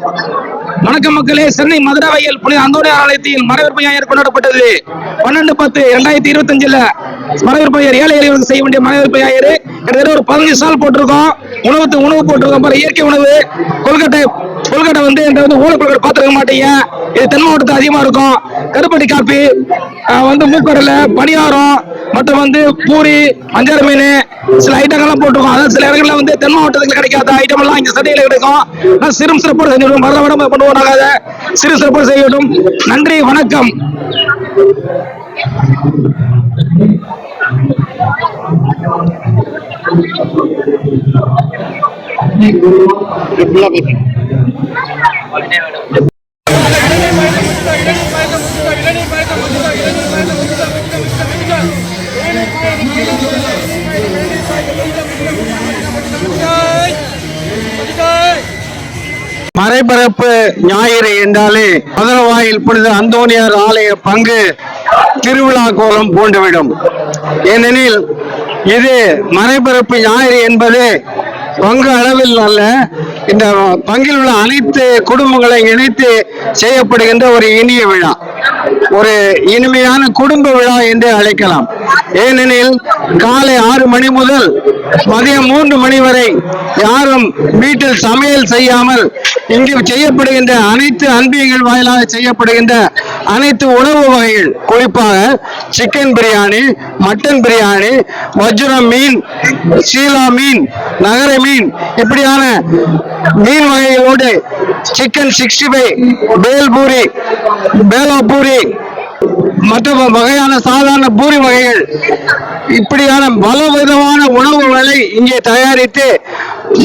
வணக்கம் மக்களே. சென்னை மதுரவையில் புனித அந்தோனியார் ஆலயத்தில் மரவிற்பு ஞாயிறு கொண்டாடப்பட்டது. பன்னெண்டு பத்து இரண்டாயிரத்தி இருபத்தி அஞ்சுல மரவிற்பு ஏழை எளியவர்களுக்கு செய்ய வேண்டிய மரவிற்பு ஞாயிறு கிட்டத்தட்ட ஒரு பதினஞ்சு சால் போட்டிருக்கோம். உணவு உணவு போட்டிருக்கோம் பாரு இயற்கை உணவு. கொல்கட்டை கொல்கட்டை வந்து இந்த வந்து ஊழல் கொள்கட்டை பார்த்துருக்க மாட்டீங்க. இது தென் மாவட்டத்தில் அதிகமாக இருக்கும். கருப்பட்டி காப்பி வந்து மூக்கடலை பணியாரம் மற்றும் வந்து பூரி மஞ்சார மீன் சில ஐட்டங்கள்லாம் போட்டிருக்கோம். அதாவது சில இடங்கள்ல வந்து தென் மாவட்டத்தில் கிடைக்காத ஐட்டம் எல்லாம் இங்கே சட்டையில கிடைக்கும். நான் சிறும் சிறப்போடு செஞ்சுடும் மரண விட பண்ணுவோம் நாங்கள் அதை சிறு சிறப்போடு செய்யட்டும் நன்றி வணக்கம். மறைபரப்பு ஞாயிறு என்றாலே மதுரவாயில் புனித அந்தோனியார் ஆலய பங்கு திருவிழா கோலம் பூண்டுவிடும். ஏனெனில் இது மறைபரப்பு ஞாயிறு என்பது பங்கு அளவில் அல்ல. இந்த பங்கில் உள்ள அனைத்து குடும்பங்களை இணைத்து செய்யப்படுகின்ற ஒரு இனிய விழா. ஒரு இனிமையான குடும்ப விழா என்று அழைக்கலாம். ஏனெனில் காலை ஆறு மணி முதல் மதியம் மூன்று மணி வரை யாரும் வீட்டில் சமையல் செய்யாமல் இங்கு செய்யப்படுகின்ற அனைத்து அன்பியங்கள் வாயிலாக செய்யப்படுகின்ற அனைத்து உணவு வகைகள் குறிப்பாக சிக்கன் பிரியாணி மட்டன் பிரியாணி வஜ்ரம் மீன் சீலா மீன் நகர மீன் இப்படியான மீன் வகைகளோடு சிக்கன் சிக்ஸ்டி ஃபைவ் பேல்பூரி பேலாபூரி மற்ற வகையான சாதாரண பூரி வகைகள் இப்படியான பல விதமான உணவுகளை இங்கே தயாரித்து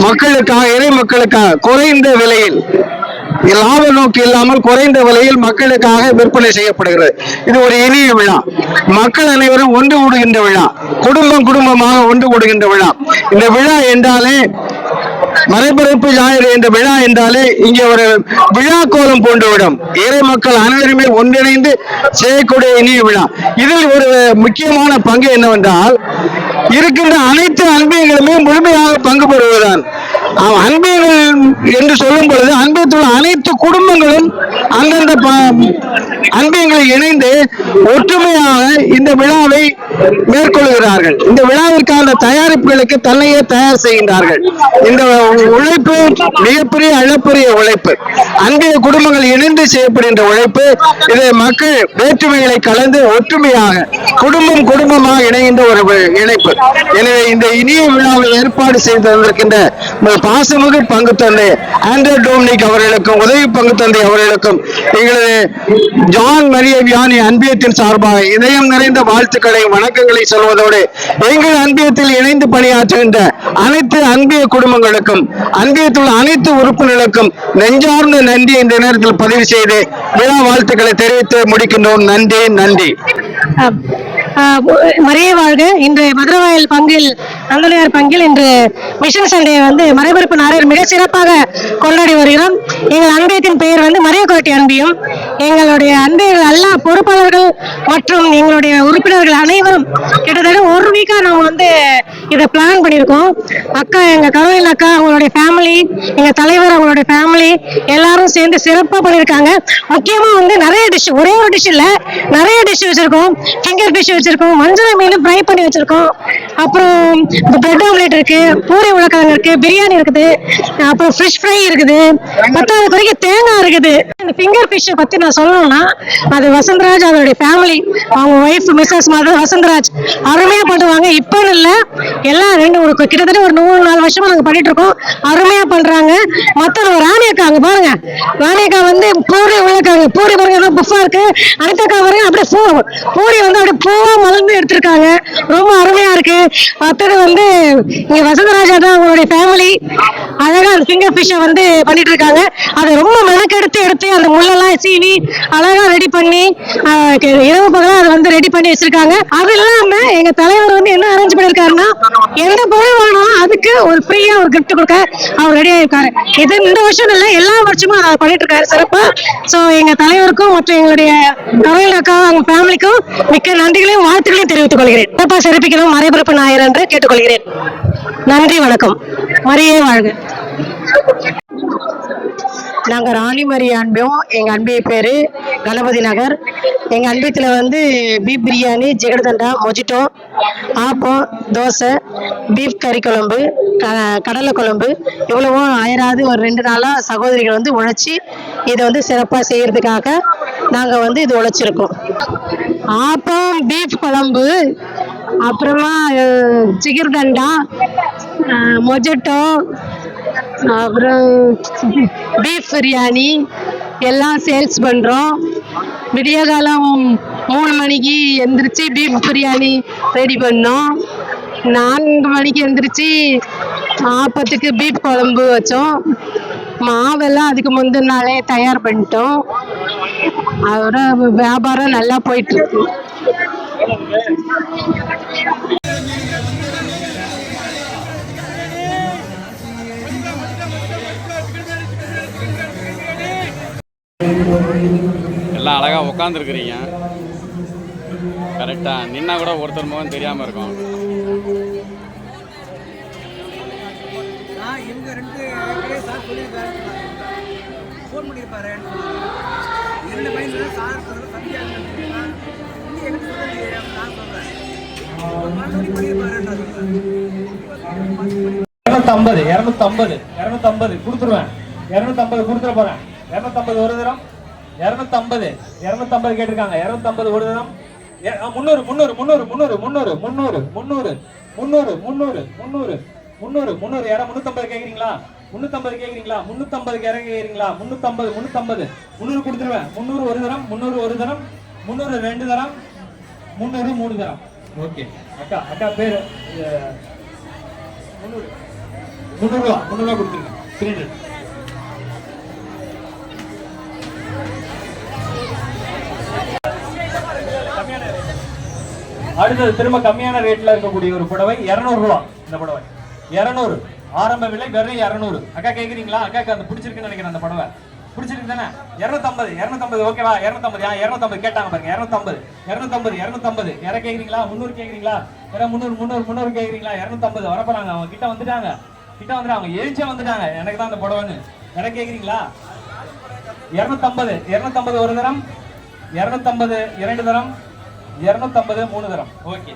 மக்களுக்காக இறை மக்களுக்காக குறைந்த விலையில் லாப நோக்கு இல்லாமல் குறைந்த விலையில் மக்களுக்காக விற்பனை செய்யப்படுகிறது. இது ஒரு இனிய விழா. மக்கள் அனைவரும் ஒன்று கூடுகின்ற விழா. குடும்பம் குடும்பமாக ஒன்று கூடுகின்ற விழா. இந்த விழா என்றாலே மறைபரப்பு ஞாயிறு என்ற விழா என்றாலே இங்கே ஒரு விழா கோலம் போன்றுவிடும் ஏழை மக்கள் அனைவருமே ஒன்றிணைந்து செய்யக்கூடிய இனிய விழா. இதில் ஒரு முக்கியமான பங்கு என்னவென்றால் இருக்கின்ற அனைத்து அன்பியங்களுமே முழுமையாக பங்கு பெறுவதுதான். அவ் என்று சொல்லும் பொழுது அன்பியத்தில் உள்ள அனைத்து குடும்பங்களும் அந்தந்த ப- அன்பியங்களை இணைந்து ஒற்றுமையாக இந்த விழாவை மேற்கொள்கிறார்கள். இந்த விழாவிற்கான தயாரிப்புகளுக்கு தன்னையே தயார் செய்கின்றார்கள். இந்த உழைப்பு மிகப்பெரிய அளப்பரிய உழைப்பு. அன்பிய குடும்பங்கள் இணைந்து செய்யப்படுகின்ற உழைப்பு இதை மக்கள் வேற்றுமைகளை கலந்து ஒற்றுமையாக குடும்பம் குடும்பமாக இணைகின்ற ஒரு இணைப்பு. எனவே இந்த இனிய விழாவை ஏற்பாடு செய்து தந்திருக்கின்ற பாசமிகு பங்கு தந்தை ஆண்ட்ரே டோம்னிக் அவர்களுக்கும் உதவி பங்கு தந்தை அவர்களுக்கும் எங்களது ஜான் மரிய வியானி அன்பியத்தின் சார்பாக இதயம் நிறைந்த வாழ்த்துக்களை வணக்கங்களை சொல்வதோடு எங்கள் அன்பியத்தில் இணைந்து பணியாற்றுகின்ற அனைத்து அன்பிய குடும்பங்களுக்கும் அன்பியத்தில் உள்ள அனைத்து உறுப்பினர்களுக்கும் நெஞ்சார்ந்த நன்றி இந்த நேரத்தில் பதிவு செய்து விழா வாழ்த்துக்களை தெரிவித்து முடிக்கின்றோம். நன்றி நன்றி. மறைய வாழ்க. இன்று மதுரவாயல் பங்கில் நந்தனியார் பங்கில் இன்று மிஷன் சண்டே வந்து மறைபரப்பு நாளில் மிக சிறப்பாக கொண்டாடி வருகிறோம். எங்கள் அன்பயத்தின் பெயர் வந்து மறையக்கோட்டை அன்பியும் எங்களுடைய அன்பைகள் எல்லா பொறுப்பாளர்கள் மற்றும் எங்களுடைய உறுப்பினர்கள் அனைவரும் கிட்டத்தட்ட ஒரு வீக்காக நாங்கள் வந்து இதை பிளான் பண்ணியிருக்கோம். அக்கா எங்கள் கரோலின் அக்கா அவங்களுடைய ஃபேமிலி எங்கள் தலைவர் அவங்களுடைய ஃபேமிலி எல்லாரும் சேர்ந்து சிறப்பாக பண்ணியிருக்காங்க. முக்கியமாக வந்து நிறைய டிஷ் ஒரே ஒரு டிஷ் இல்லை நிறைய டிஷ் வச்சிருக்கோம். ஃபிங்கர் ஃபிஷ் வச்சிருக்கோம். மஞ்சள் மீன் ஃப்ரை பண்ணி வச்சிருக்கோம். அப்புறம் பிரெட் ஆம்லேட் இருக்கு பூரி உலக்கிழங்கு இருக்கு பிரியாணி இருக்குது அப்புறம் ஃபிஷ் ஃப்ரை இருக்குது பத்தாவது குறைக்கு தேங்காய் இருக்குது. இந்த ஃபிங்கர் ஃபிஷ் பத்தி நான் சொல்லணும்னா அது வசந்தராஜ் அவருடைய ஃபேமிலி அவங்க ஒய்ஃப் மிஸ்ஸஸ் மாதிரி வசந்தராஜ். அருமையா பண்ணுவாங்க. இப்போன்னு இல்ல எல்லாம் ரெண்டு ஒரு கிட்டத்தட்ட ஒரு நூறு நாலு வருஷமா நாங்க பண்ணிட்டு இருக்கோம். அருமையா பண்றாங்க. மத்த ராணி அக்கா அங்க பாருங்க. ராணி அக்கா வந்து பூரி உலக்காங்க பூரி பாருங்க புஃபா இருக்கு. அக்கா பாருங்க அப்படியே பூ பூரி வந்து அப்படியே பூவா மலர்ந்து எடுத்திருக்காங்க. ரொம்ப அருமையா இருக்கு. மத்தது வந்து இங்க வசந்தராஜா தான் அவங்களுடைய ஃபேமிலி அழகா அந்த ஃபிங்கர் ஃபிஷ்ஷை வந்து பண்ணிட்டு இருக்காங்க அதை ரொம்ப மெனக்கெடுத்து எடுத்து அந்த முள்ளெல்லாம் சீனி அழகா ரெடி பண்ணி இரவு பகலா அதை வந்து ரெடி பண்ணி வச்சிருக்காங்க. அது இல்லாம எங்க தலைவர் வந்து என்ன அரேஞ்ச் பண்ணிருக்காருன்னா எந்த பொருள் வாங்கினாலும் அதுக்கு ஒரு ஃப்ரீயா ஒரு கிஃப்ட் கொடுக்க அவர் ரெடி ஆயிருக்காரு. இது இந்த வருஷம் இல்ல எல்லா வருஷமும் அதை பண்ணிட்டு இருக்காரு சிறப்பா. சோ எங்க தலைவருக்கும் மற்றும் எங்களுடைய கவிழ் அக்கா அவங்க ஃபேமிலிக்கும் மிக்க நன்றிகளையும் வாழ்த்துக்களை தெரிவித்துக் கொள்கிறேன். சிறப்பா சிறப்பிக்கணும். மறைபிறப்பு நாயர் என்று கேட்டுக்கொள்கிறேன். நன்றி வணக்கம். மரியே வாழ்க. நாங்க ராணிமரி அன்பும் எங்க அன்பிய பேரு கணபதி நகர். எங்க அன்பியத்துல வந்து beef biryani jigarthanda mojito appam dosa beef கறி குழம்பு க- கடலை குழம்பு. இவ்வளவோ அயராது ஒரு ரெண்டு நாளா சகோதரிகள் வந்து உழைச்சி இதை வந்து சிறப்பா செய்யறதுக்காக நாங்க வந்து இது உழைச்சிருக்கோம். ஆப்பம் பீஃப் குழம்பு அப்புறமா அஹ், ஜிகர்தண்டா மொஜட்டோ அப்புறம் பீஃப் பிரியாணி எல்லாம் சேல்ஸ் பண்ணுறோம் விடிய காலம் மூணு மணிக்கு எந்திரிச்சு பீஃப் பிரியாணி ரெடி பண்ணோம். நான்கு மணிக்கு எந்திரிச்சு ஆப்பத்துக்கு பீஃப் குழம்பு வச்சோம். மாவெல்லாம் அதுக்கு முந்தின நாளே தயார் பண்ணிட்டோம். அதோட வியாபாரம் நல்லா போயிட்டு இருக்கு எல்லாம் அழகாக உட்காந்துருக்குறீங்க கரெக்டாக நின்னா கூட ஒருத்தர் முகம் தெரியாமல் இருக்கும். ஏற்கனவே சார் சொல்லியிருக்காரு ஃபோன் பண்ணியிருப்பாரு இரண்டு பையன் சார் சொல்கிற சந்தியா இன்னும் எனக்கு சொல்லலையே நான் சொல்கிறேன் ஒரு பண்ணியிருப்பாரு நான் சொல்கிறேன் இரநூத்தம்பது இரநூத்தம்பது இரநூத்தம்பது கொடுத்துருவேன். இரநூத்தம்பது கொடுத்துட போறேன். இரநூத்தம்பது ஒரு தரம். இரநூத்தம்பது இரநூத்தம்பது கேட்டிருக்காங்க. இரநூத்தம்பது ஒரு தரம். முந்நூறு முந்நூறு முந்நூறு முந்நூறு முந்நூறு முந்நூறு முந்நூறு முந்நூறு முந்நூறு. முந்நூறு முந்நூறு இடம் யாரா முந்நூத்தம்பது கேக்குறீங்களா? முந்நூத்தம்பது கேக்குறீங்களா? முந்நூத்தம்பதுக்கு இறங்க கேக்குறீங்களா முந்நூறு கொடுத்துருவேன். முந்நூறு ஒரு தரம் முந்நூறு ஒரு தரம் முந்நூறு ரெண்டு தரம் முந்நூறு மூணு தரம். ஓகே. அக்கா அக்கா பேர் முன்னூறு முந்நூறு. முந்நூறுவா முந்நூறுவா கொடுத்துருங்க. சிலிண்டர். அடுத்தது திரும்ப கம்மியான ரேட்ல இருக்கக்கூடிய ஒரு புடவை 200 ரூபா இந்த புடவை. இரநூறு. ஆரம்ப விலை வெறும் இரநூறு. அக்கா கேட்குறீங்களா அக்காக்கு அந்த பிடிச்சிருக்குன்னு நினைக்கிறேன் அந்த புடவை. பிடிச்சிருக்கு தானே? இரநூத்தம்பது இரநூத்தம்பது ஓகேவா? இரநூத்தம்பது ஆ இரநூத்தம்பது. கேட்டாங்க பாருங்க இரநூத்தம்பது. இரநூத்தம்பது இரநூத்தம்பது. யாரை கேட்குறீங்களா முந்நூறு கேட்குறீங்களா யாரா முந்நூறு முந்நூறு முந்நூறு கேட்குறீங்களா இரநூத்தம்பது. வரப்போறாங்க. அவங்க கிட்ட வந்துட்டாங்க. கிட்ட வந்துட்டு அவங்க எழுச்சியாக வந்துட்டாங்க. எனக்கு தான் அந்த புடவைன்னு. யாரை கேட்குறீங்களா இரநூத்தம்பது. இரநூத்தம்பது ஒரு தரம். இரநூத்தம்பது இரண்டு தரம். இரநூத்தம்பது மூணு தரம். ஓகே.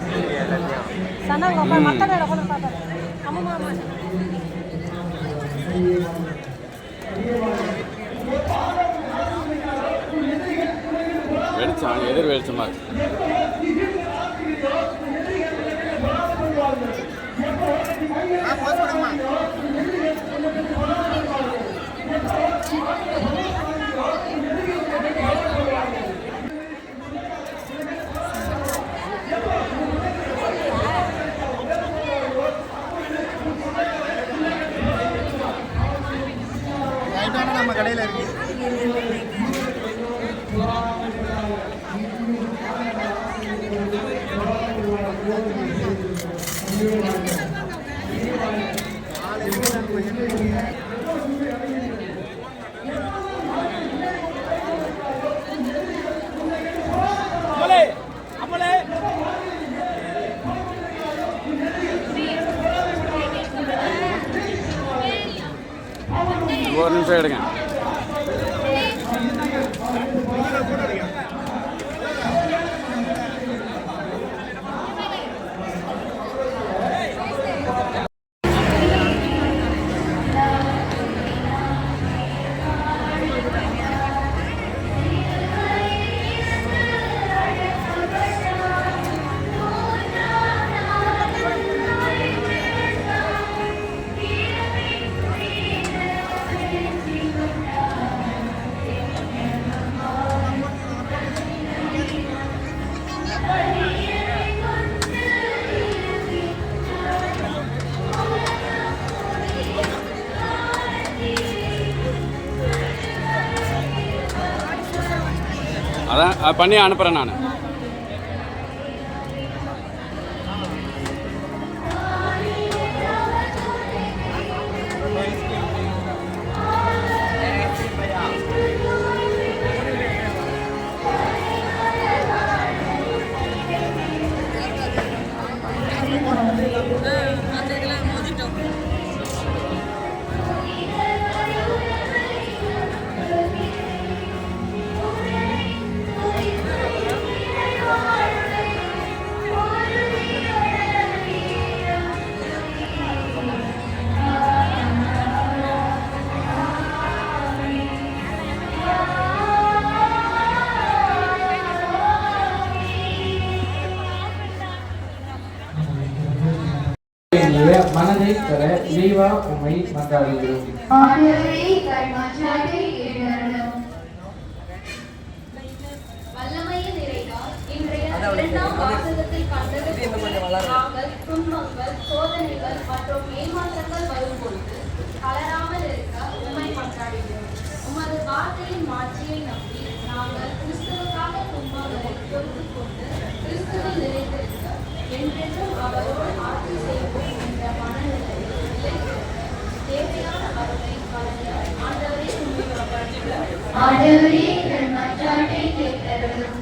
வெளிச்சம் எதிர் வெளிச்சமாக இருக்கு போறேன்னு சொல்லிடுங்க பண்ணி அனுப்புகிறேன் நான். மனதை பெற இறைவா துன்பங்கள் சோதனைகள் மற்றும் ஏமாற்றங்கள் வரும்பொழுது தளராமல் இருக்க உண்மை மன்றாடுகிறோம். உமது வார்த்தையின் மாட்சியை நம்பி நாங்கள் கிறிஸ்துவுக்காக துன்பங்களை பொறுத்துக் கொண்டு கிறிஸ்துவில் கொண்டாடுகிறோம் ஆண்டவரே மச்சாட்டை கேட்டருளும்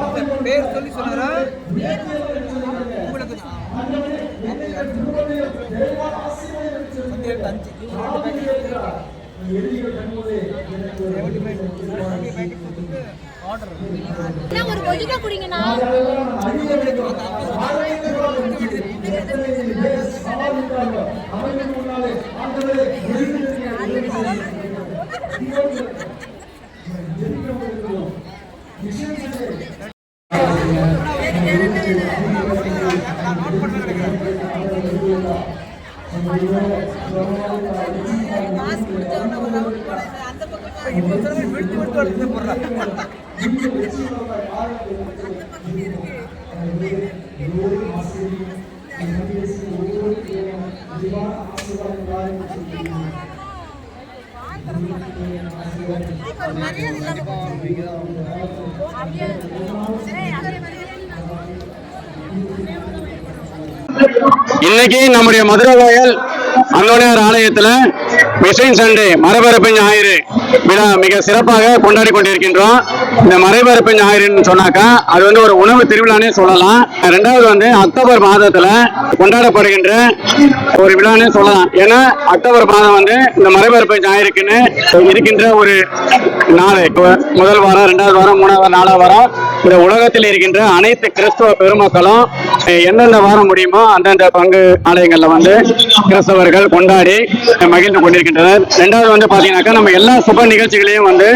ஒரு கொஜிக்கா குடிங்கண்ணா. இப்போ சொல்லுங்க விழுத்து விழுத்து வளர்த்து போடுறாங்க இன்னைக்கு நம்முடைய மதுரை வாயல் அந்தோனியார் ஆலயத்துல மிஷன் சண்டே மரபரப்பு ஞாயிறு விழா மிக சிறப்பாக கொண்டாடி கொண்டிருக்கின்றோம். இந்த மரபரப்பு ஞாயிறுன்னு சொன்னாக்கா அது வந்து ஒரு உணவு திருவிழானே சொல்லலாம். ரெண்டாவது வந்து அக்டோபர் மாதத்துல கொண்டாடப்படுகின்ற ஒரு விழானே சொல்லலாம். ஏன்னா அக்டோபர் மாதம் வந்து இந்த மரபரப்பு ஞாயிறுக்குன்னு இருக்கின்ற ஒரு நாள். இப்போ முதல் வாரம் ரெண்டாவது வாரம் மூணாவது நாலாவது வாரம் இந்த உலகத்தில் இருக்கின்ற அனைத்து கிறிஸ்துவ பெருமக்களும் எந்தெந்த வாரம் முடியுமோ அந்தந்த பங்கு ஆலயங்கள்ல வந்து கிறிஸ்தவர்கள் கொண்டாடி மகிழ்ந்து கொண்டிருக்கின்றனர். ரெண்டாவது வந்து பாத்தீங்கன்னாக்கா நம்ம எல்லா சுப நிகழ்ச்சிகளையும் வந்து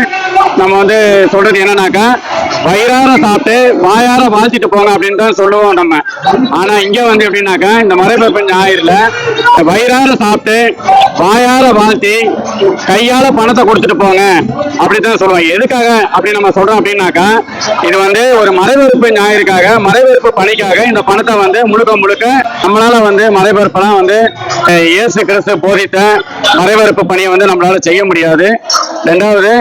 நம்ம வந்து சொல்றது என்னன்னாக்கா வயிறார சாப்பிட்டு வாயார வாழ்த்திட்டு போங்க அப்படின்னு தான் சொல்லுவோம் நம்ம. ஆனா இங்க வந்து எப்படின்னாக்கா இந்த மறைபரப்பு ஞாயிறுல வயிறார சாப்பிட்டு வாயார வாழ்த்தி கையால பணத்தை கொடுத்துட்டு போங்க அப்படித்தான் சொல்லுவாங்க. எதுக்காக அப்படி நம்ம சொல்றோம் அப்படின்னாக்கா இது வந்து ஒரு மறைவெறுப்பு ஞாயிறுக்காக மறைவெறுப்பு பணிக்காக இந்த பணத்தை வந்து முழுக்க முழுக்க நம்மளால வந்து மறைபரப்பெல்லாம் வந்து இயேசு கிறிஸ்து போதித்த மறைவரப்பு பணியை வந்து நம்மளால செய்ய முடியாது. ரெண்டாவது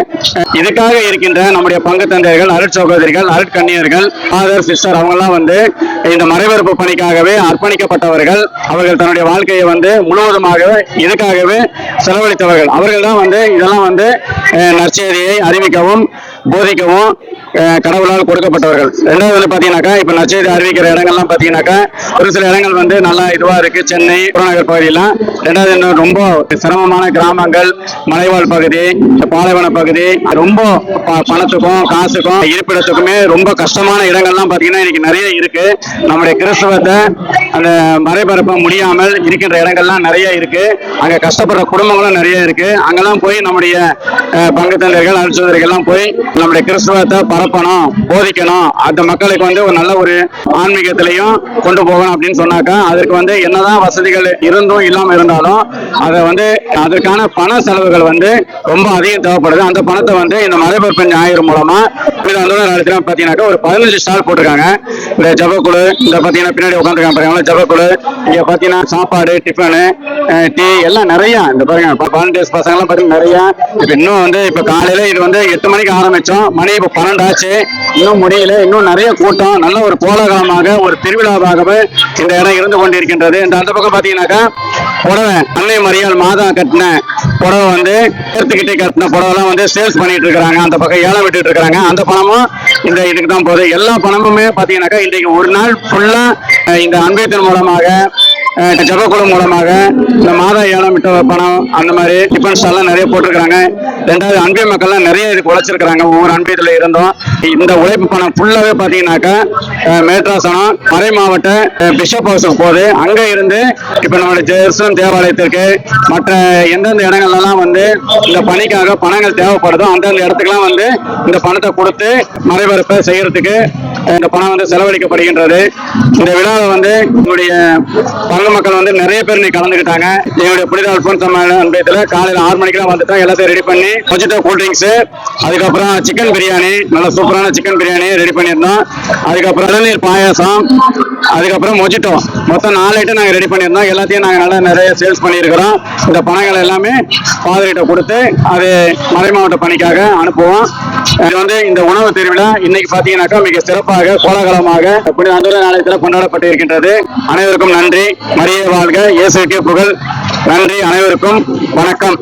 இதுக்காக இருக்கின்ற நம்முடைய பங்கு தந்தையர்கள் அருட்சகோதரிகள் அருட்கண்ணியர்கள் ஃபாதர் சிஸ்டர் அவங்கெல்லாம் வந்து இந்த மறைவரப்பு பணிக்காகவே அர்ப்பணிக்கப்பட்டவர்கள். அவர்கள் தன்னுடைய வாழ்க்கையை வந்து முழுவதுமாக இதுக்காகவே செலவழித்தவர்கள். அவர்கள் தான் வந்து இதெல்லாம் வந்து நற்செய்தியை அறிவிக்கவும் போதிக்கவும் கடவுளால் கொடுக்கப்பட்டவர்கள். ரெண்டாவது வந்து பார்த்தீங்கன்னாக்கா இப்போ நச்செய்தி அறிவிக்கிற இடங்கள்லாம் பாத்தீங்கன்னாக்கா ஒரு சில இடங்கள் வந்து நல்லா இதுவா இருக்கு. சென்னை புறநகர் பகுதியெல்லாம். ரெண்டாவது இன்னும் ரொம்ப சிரமமான கிராமங்கள் மலைவாழ் பகுதி பாலைவன பகுதி. ரொம்ப ப- பணத்துக்கும் காசுக்கும் இருப்பிடத்துக்குமே ரொம்ப கஷ்டமான இடங்கள்லாம் பாத்தீங்கன்னா இன்னைக்கு நிறைய இருக்கு. நம்முடைய கிறிஸ்தவத்தை அந்த மறைபரப்ப முடியாமல் இருக்கின்ற இடங்கள்லாம் நிறைய இருக்கு. அங்க கஷ்டப்படுற குடும்பங்களும் நிறைய இருக்கு. அங்கெல்லாம் போய் நம்முடைய பங்கு தந்தையர்கள் அருட்சோதரிகள் எல்லாம் போய் நம்முடைய கிறிஸ்தவத்தை பரப்பணும் போதிக்கணும். அந்த மக்களுக்கு வந்து ஒரு நல்ல ஒரு ஆன்மீகத்திலையும் கொண்டு போகணும் அப்படின்னு சொன்னாக்கா அதற்கு வந்து என்னதான் வசதிகள் இருந்தும் இல்லாம இருந்தாலும் அதை வந்து அதற்கான பண செலவுகள் வந்து ரொம்ப அதிகம் தேவைப்படுது. அந்த பணத்தை வந்து இந்த மலைபரப்பு ஞாயிறு மூலமா இது வந்து நடத்தினா பாத்தீங்கன்னாக்கா ஒரு பதினஞ்சு ஸ்டால் போட்டிருக்காங்க. இந்த ஜபக்குழு இந்த பாத்தீங்கன்னா பின்னாடி உட்காந்துருக்காங்க பாருங்க ஜபக்குழு. இங்க பாத்தீங்கன்னா சாப்பாடு டிஃபனு டீ எல்லாம் நிறைய இந்த பாருங்க இப்போ பசங்க எல்லாம் பாத்தீங்கன்னா நிறைய. இப்ப இன்னும் வந்து இப்ப காலையில இது வந்து எட்டு மணிக்கு ஆரம்பிச்சோம். மணி இப்ப பன்னெண்டு ஆச்சு இன்னும் முடியல. இன்னும் நிறைய கூட்டம். நல்ல ஒரு கோலாகலமாக ஒரு திருவிழாவாகவே இந்த இடம் இருந்து கொண்டிருக்கின்றது. இந்த அந்த பக்கம் பார்த்தீங்கன்னாக்கா புடவை அன்னை மரியாள் மாதா கட்டின புடவை வந்து எடுத்துக்கிட்டே கட்டின புடவைலாம் வந்து சேல்ஸ் பண்ணிட்டு இருக்கிறாங்க. அந்த பக்கம் ஏலம் விட்டுட்டு இருக்கிறாங்க. அந்த பணமும் இந்த இதுக்கு தான் போகுது. எல்லா பணமுமே பார்த்தீங்கன்னாக்கா இன்றைக்கு ஒரு நாள் ஃபுல்லாக இந்த அன்பேத்தின் மூலமாக ஜபக்குழு மூலமாக இந்த மாதா ஏலம் விட்ட பணம் அந்த மாதிரி டிஃபன்ஸ் எல்லாம் நிறைய போட்டிருக்காங்க ரெண்டாவது அன்பே மக்கள்லாம் நிறைய இதுக்கு உழைச்சிருக்கிறாங்க. ஒவ்வொரு அன்பேத்துல இருந்தும். இந்த உழைப்பு பணம் ஃபுல்லாகவே பார்த்தீங்கன்னாக்கா மேட்ராசனம் மறை மாவட்ட பிஷப் ஹவுஸுக்கு போகுது. அங்கே இருந்து இப்போ நம்மளுடைய ஜெருசலம் தேவாலயத்திற்கு மற்ற எந்தெந்த இடங்கள்லாம் வந்து இந்த பணிக்காக பணங்கள் தேவைப்படுதோ அந்தந்த இடத்துக்குலாம் வந்து இந்த பணத்தை கொடுத்து மறைபரப்பை செய்யறதுக்கு இந்த பணம் வந்து செலவழிக்கப்படுகின்றது. இந்த விழாவை வந்து எங்களுடைய பங்கு மக்கள் வந்து நிறைய பேர் இன்னைக்கு கலந்துக்கிட்டாங்க. எங்களுடைய புனித அல்போன்ஸ் அன்பயத்துல காலையில் ஆறு மணிக்கெல்லாம் வந்துட்டோம் எல்லாத்தையும் ரெடி பண்ணி கொஞ்சம் கூல் ட்ரிங்க்ஸ் அதுக்கப்புறம் சிக்கன் பிரியாணி நல்ல சூப்பரான சிக்கன் பிரியாணி ரெடி பண்ணியிருந்தோம். அதுக்கப்புறம் இளநீர் பாயாசம் அதுக்கப்புறம் மொஜிட்டோ மொத்தம் நாலு ஐட்டம் நாங்கள் ரெடி பண்ணியிருந்தோம். எல்லாத்தையும் நாங்கள் நல்லா நிறைய சேல்ஸ் பண்ணியிருக்கிறோம். இந்த பணங்கள் எல்லாமே பாதிரிட்ட கொடுத்து அது மறை மாவட்ட பணிக்காக அனுப்புவோம். இது வந்து இந்த உணவு திருவிழா இன்னைக்கு பாத்தீங்கன்னாக்கா மிக சிறப்பாக கோலாகலமாக புனித அந்தோர நாளையத்தில் கொண்டாடப்பட்டு இருக்கின்றது அனைவருக்கும் நன்றி. மரிய வாழ்க. இயேசுக்கே புகழ். நன்றி அனைவருக்கும் வணக்கம்.